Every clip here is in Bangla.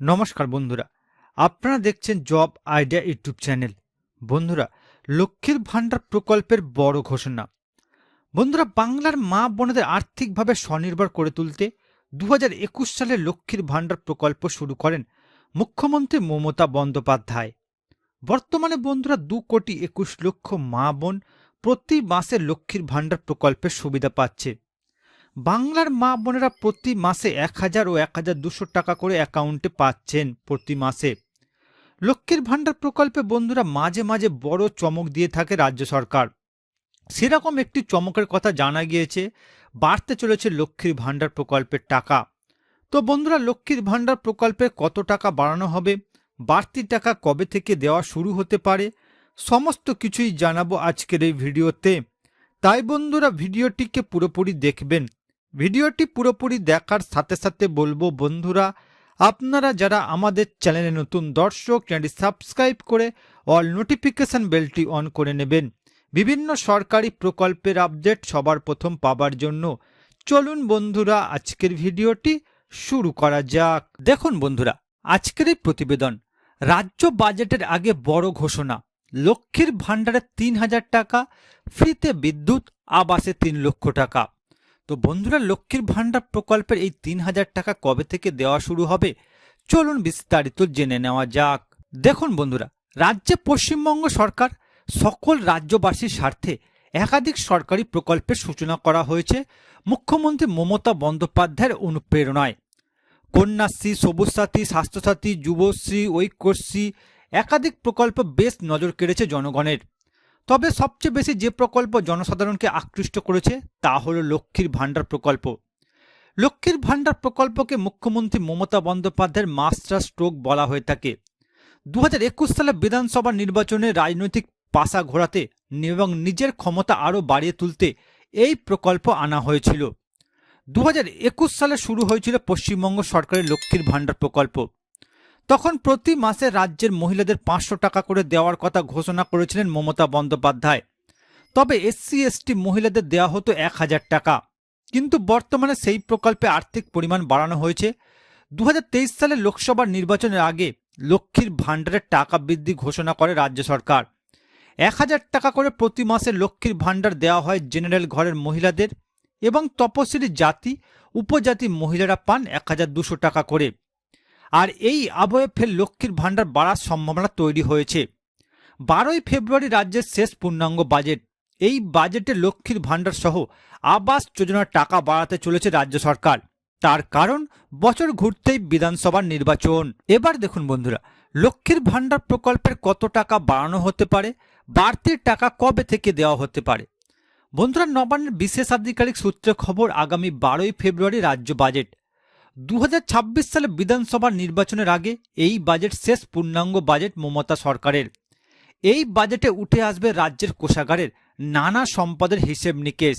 নমস্কার বন্ধুরা। আপনারা দেখছেন জব আইডিয়া ইউটিউব চ্যানেল। বন্ধুরা, লক্ষ্মীর ভাণ্ডার প্রকল্পের বড় ঘোষণা। বন্ধুরা, বাংলার মা বোনেদের আর্থিকভাবে স্বনির্ভর করে তুলতে দু হাজার একুশ সালে লক্ষ্মীর ভাণ্ডার প্রকল্প শুরু করেন মুখ্যমন্ত্রী মমতা বন্দ্যোপাধ্যায়। বর্তমানে বন্ধুরা, দু কোটি একুশ লক্ষ মা বোন প্রতি মাসে লক্ষ্মীর ভাণ্ডার প্রকল্পের সুবিধা পাচ্ছে। বাংলার মা বোনেরা প্রতি মাসে এক হাজার ও এক হাজার দুশো টাকা করে অ্যাকাউন্টে পাচ্ছেন প্রতি মাসে। লক্ষ্মীর ভাণ্ডার প্রকল্পে বন্ধুরা মাঝে মাঝে বড় চমক দিয়ে থাকে রাজ্য সরকার। সেরকম একটি চমকের কথা জানা গিয়েছে, বাড়তে চলেছে লক্ষ্মীর ভাণ্ডার প্রকল্পের টাকা। তো বন্ধুরা, লক্ষ্মীর ভাণ্ডার প্রকল্পে কত টাকা বাড়ানো হবে? বাড়তি টাকা কবে থেকে দেওয়া শুরু হতে পারে? সমস্ত কিছুই জানাব আজকের এই ভিডিওতে। তাই বন্ধুরা, ভিডিওটিকে পুরোপুরি দেখবেন। ভিডিওটি পুরোপুরি দেখার সাথে সাথে বলব, বন্ধুরা, আপনারা যারা আমাদের চ্যানেলে নতুন দর্শক, চ্যানেলটি সাবস্ক্রাইব করে অল নোটিফিকেশন বেলটি অন করে নেবেন। বিভিন্ন সরকারি প্রকল্পের আপডেট সবার প্রথম পাবার জন্য চলুন, বন্ধুরা, আজকের ভিডিওটি শুরু করা যাক। দেখুন, বন্ধুরা, আজকের এই প্রতিবেদন, রাজ্য বাজেটের আগে বড় ঘোষণা, লক্ষ্মীর ভাণ্ডারে তিন হাজার টাকা, ফ্রিতে বিদ্যুৎ, আবাসে তিন লক্ষ টাকা। তো বন্ধুরা, লক্ষ্মীর ভাণ্ডার প্রকল্পের এই তিন হাজার টাকা কবে থেকে দেওয়া শুরু হবে? চলুন বিস্তারিত জেনে নেওয়া যাক। দেখুন বন্ধুরা, রাজ্যে পশ্চিমবঙ্গ সরকার সকল রাজ্যবাসীর স্বার্থে একাধিক সরকারি প্রকল্পের সূচনা করা হয়েছে। মুখ্যমন্ত্রী মমতা বন্দ্যোপাধ্যায়ের অনুপ্রেরণায়। কন্যাশ্রী সবুজ সাথী স্বাস্থ্যসাথী যুবশ্রী, ঐক্যশ্রী একাধিক প্রকল্প বেশ নজর কেড়েছে জনগণের। তবে সবচেয়ে বেশি যে প্রকল্প জনসাধারণকে আকৃষ্ট করেছে, তা হল লক্ষ্মীর ভাণ্ডার প্রকল্প। লক্ষ্মীর ভাণ্ডার প্রকল্পকে মুখ্যমন্ত্রী মমতা বন্দ্যোপাধ্যায়ের মাস্টার স্ট্রোক বলা হয়ে থাকে। দু হাজার একুশ সালে বিধানসভা নির্বাচনে রাজনৈতিক পাশা ঘোরাতে এবং নিজের ক্ষমতা আরও বাড়িয়ে তুলতে এই প্রকল্প আনা হয়েছিল। দু হাজার একুশ সালে শুরু হয়েছিল পশ্চিমবঙ্গ সরকারের লক্ষ্মীর ভাণ্ডার প্রকল্প। তখন প্রতি মাসে রাজ্যের মহিলাদের পাঁচশো টাকা করে দেওয়ার কথা ঘোষণা করেছিলেন মমতা বন্দ্যোপাধ্যায়। তবে এসসি, এসটি মহিলাদের দেওয়া হতো এক হাজার টাকা। কিন্তু বর্তমানে সেই প্রকল্পে আর্থিক পরিমাণ বাড়ানো হয়েছে। দু হাজার তেইশ সালে লোকসভা নির্বাচনের আগে লক্ষ্মীর ভাণ্ডারের টাকা বৃদ্ধি ঘোষণা করে রাজ্য সরকার। এক হাজার টাকা করে প্রতি মাসে লক্ষ্মীর ভাণ্ডার দেওয়া হয় জেনারেল ঘরের মহিলাদের এবং তপশিলি জাতি, উপজাতি মহিলারা পান এক হাজার দুশো টাকা করে। আর এই আবহে ফের লক্ষ্মীর ভাণ্ডার বাড়ার সম্ভাবনা তৈরি হয়েছে। বারোই ফেব্রুয়ারি রাজ্যের শেষ পূর্ণাঙ্গ বাজেট। এই বাজেটে লক্ষ্মীর ভাণ্ডার সহ আবাস যোজনার টাকা বাড়াতে চলেছে রাজ্য সরকার। তার কারণ, বছর ঘুরতেই বিধানসভার নির্বাচন। এবার দেখুন বন্ধুরা, লক্ষ্মীর ভাণ্ডার প্রকল্পের কত টাকা বাড়ানো হতে পারে? বাড়তি টাকা কবে থেকে দেওয়া হতে পারে? বন্ধুরা, নবান্নের বিশেষ আধিকারিক সূত্রে খবর, আগামী বারোই ফেব্রুয়ারি রাজ্য বাজেট। দু হাজার ছাব্বিশ সালে বিধানসভা নির্বাচনের আগে এই বাজেট শেষ পূর্ণাঙ্গ বাজেট মমতা সরকারের। এই বাজেটে উঠে আসবে রাজ্যের কোষাগারের নানা সম্পদের হিসেব নিকেশ।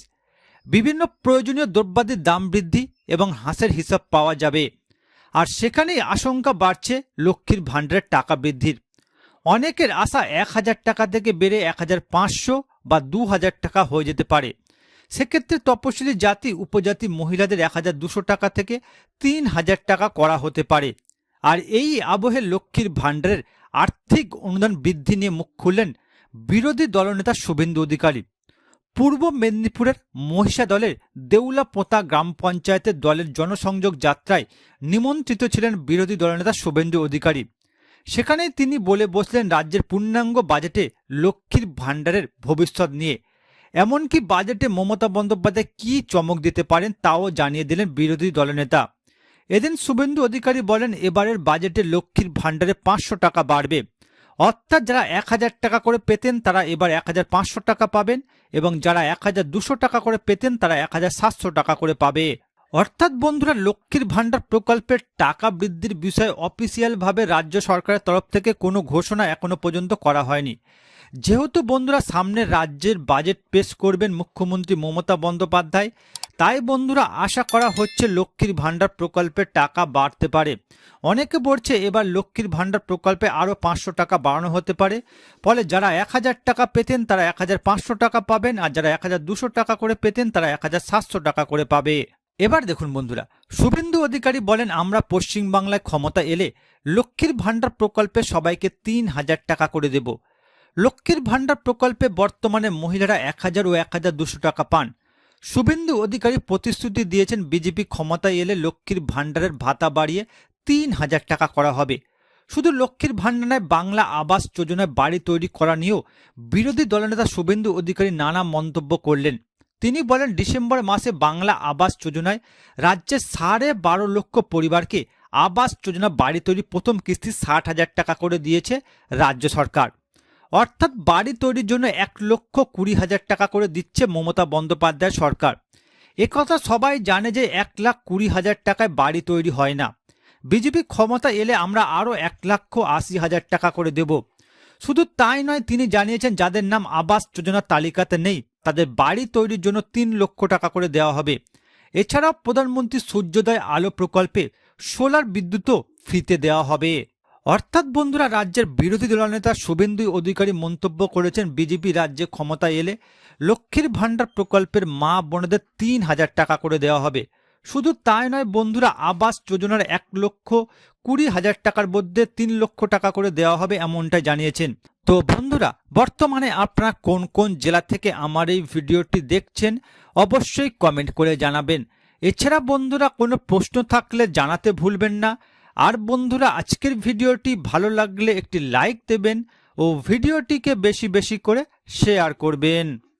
বিভিন্ন প্রয়োজনীয় দ্রব্যাদির দাম বৃদ্ধি এবং হাঁসের হিসাব পাওয়া যাবে। আর সেখানেই আশঙ্কা বাড়ছে লক্ষ্মীর ভাণ্ডারের টাকা বৃদ্ধির। অনেকের আশা এক হাজার টাকা থেকে বেড়ে এক হাজার পাঁচশো বা দু হাজার টাকা হয়ে যেতে পারে। সেক্ষেত্রে তপশিলি জাতি, উপজাতি, মহিলাদের এক হাজার দুশো টাকা থেকে তিন হাজার টাকা করা হতে পারে। আর এই আবহে লক্ষ্মীর ভাণ্ডারের আর্থিক অনুদান বৃদ্ধি নিয়ে মুখ খুললেন বিরোধী দলনেতা শুভেন্দু অধিকারী। পূর্ব মেদিনীপুরের মহিষা দলের দেউলা পোতা গ্রাম পঞ্চায়েতের দলের জনসংযোগ যাত্রায় নিমন্ত্রিত ছিলেন বিরোধী দলনেতা শুভেন্দু অধিকারী। সেখানেই তিনি বলে বসলেন রাজ্যের পূর্ণাঙ্গ বাজেটে লক্ষ্মীর ভাণ্ডারের ভবিষ্যৎ নিয়ে। এমনকি বাজেটে মমতা বন্দ্যোপাধ্যায় কি চমক দিতে পারেন তাও জানিয়ে দিলেন বিরোধী দলনেতা এদিন শুভেন্দু অধিকারী বলেন, এবারের বাজেটে লক্ষ্মীর ভাণ্ডারে পাঁচশো টাকা বাড়বে। অর্থাৎ যারা এক হাজার টাকা করে পেতেন, তারা এবার এক হাজার পাঁচশো টাকা পাবেন এবং যারা এক হাজার দুশো টাকা করে পেতেন, তারা এক হাজার সাতশো টাকা করে পাবে। অর্থাৎ বন্ধুরা, লক্ষ্মীর ভাণ্ডার প্রকল্পের টাকা বৃদ্ধির বিষয়ে অফিসিয়ালভাবে রাজ্য সরকারের তরফ থেকে কোনো ঘোষণা এখনও পর্যন্ত করা হয়নি। যেহেতু বন্ধুরা, সামনে রাজ্যের বাজেট পেশ করবেন মুখ্যমন্ত্রী মমতা বন্দ্যোপাধ্যায়, তাই বন্ধুরা আশা করা হচ্ছে লক্ষ্মীর ভাণ্ডার প্রকল্পের টাকা বাড়তে পারে। অনেকে বলছে এবার লক্ষ্মীর ভাণ্ডার প্রকল্পে আরও পাঁচশো টাকা বাড়ানো হতে পারে, ফলে যারা এক হাজার টাকা পেতেন তারা এক হাজার পাঁচশো টাকা পাবেন, আর যারা এক হাজার দুশো টাকা করে পেতেন তারা এক হাজার সাতশো টাকা করে পাবে। এবার দেখুন বন্ধুরা, শুভেন্দু অধিকারী বলেন, আমরা পশ্চিমবাংলায় ক্ষমতা এলে লক্ষ্মীর ভাণ্ডার প্রকল্পে সবাইকে তিন হাজার টাকা করে দেব। লক্ষ্মীর ভাণ্ডার প্রকল্পে বর্তমানে মহিলারা এক হাজার ও এক হাজার দুশো টাকা পান। শুভেন্দু অধিকারী প্রতিশ্রুতি দিয়েছেন, বিজেপি ক্ষমতায় এলে লক্ষ্মীর ভাণ্ডারের ভাতা বাড়িয়ে তিন হাজার টাকা করা হবে। শুধু লক্ষ্মীর ভাণ্ডারায় বাংলা আবাস যোজনায় বাড়ি তৈরি করা নিয়েও বিরোধী দলনেতা শুভেন্দু অধিকারী নানা মন্তব্য করলেন। তিনি বলেন, ডিসেম্বর মাসে বাংলা আবাস যোজনায় রাজ্যের সাড়ে বারো লক্ষ পরিবারকে আবাস যোজনা বাড়ি তৈরি প্রথম কিস্তি ষাট হাজার টাকা করে দিয়েছে রাজ্য সরকার। অর্থাৎ বাড়ি তৈরির জন্য এক লক্ষ কুড়ি হাজার টাকা করে দিচ্ছে মমতা বন্দ্যোপাধ্যায় সরকার। একথা সবাই জানে যে এক লাখ কুড়ি হাজার টাকায় বাড়ি তৈরি হয় না। বিজেপি ক্ষমতা এলে আমরা আরও এক লক্ষ আশি হাজার টাকা করে দেব। শুধু তাই নয়, তিনি জানিয়েছেন, যাদের নাম আবাস যোজনার তালিকাতে নেই তাদের বাড়ি তৈরির জন্য তিন লক্ষ টাকা করে দেওয়া হবে। এছাড়াও প্রধানমন্ত্রী সূর্যোদয় আলো প্রকল্পে সোলার বিদ্যুৎও ফ্রিতে দেওয়া হবে। অর্থাৎ বন্ধুরা, রাজ্যের বিরোধী দলনেতা শুভেন্দু অধিকারী মন্তব্য করেছেন, বিজেপি রাজ্যে ক্ষমতায় এলে লক্ষ্মীর ভাণ্ডার প্রকল্পের মা বোনদের তিন হাজার টাকা করে দেওয়া হবে। শুধু তাই নয়, বন্ধুরা, আবাস যোজনার এক লক্ষ কুড়ি হাজার টাকার মধ্যে তিন লক্ষ টাকা করে দেওয়া হবে এমনটাই জানিয়েছেন। তো বন্ধুরা, বর্তমানে আপনারা কোন কোন জেলা থেকে আমার এই ভিডিওটি দেখছেন, অবশ্যই কমেন্ট করে জানাবেন। এছাড়া বন্ধুরা, কোনো প্রশ্ন থাকলে জানাতে ভুলবেন না। আর বন্ধুরা, আজকের ভিডিওটি ভালো লাগলে একটি লাইক দেবেন ও ভিডিওটিকে বেশি বেশি করে শেয়ার করবেন।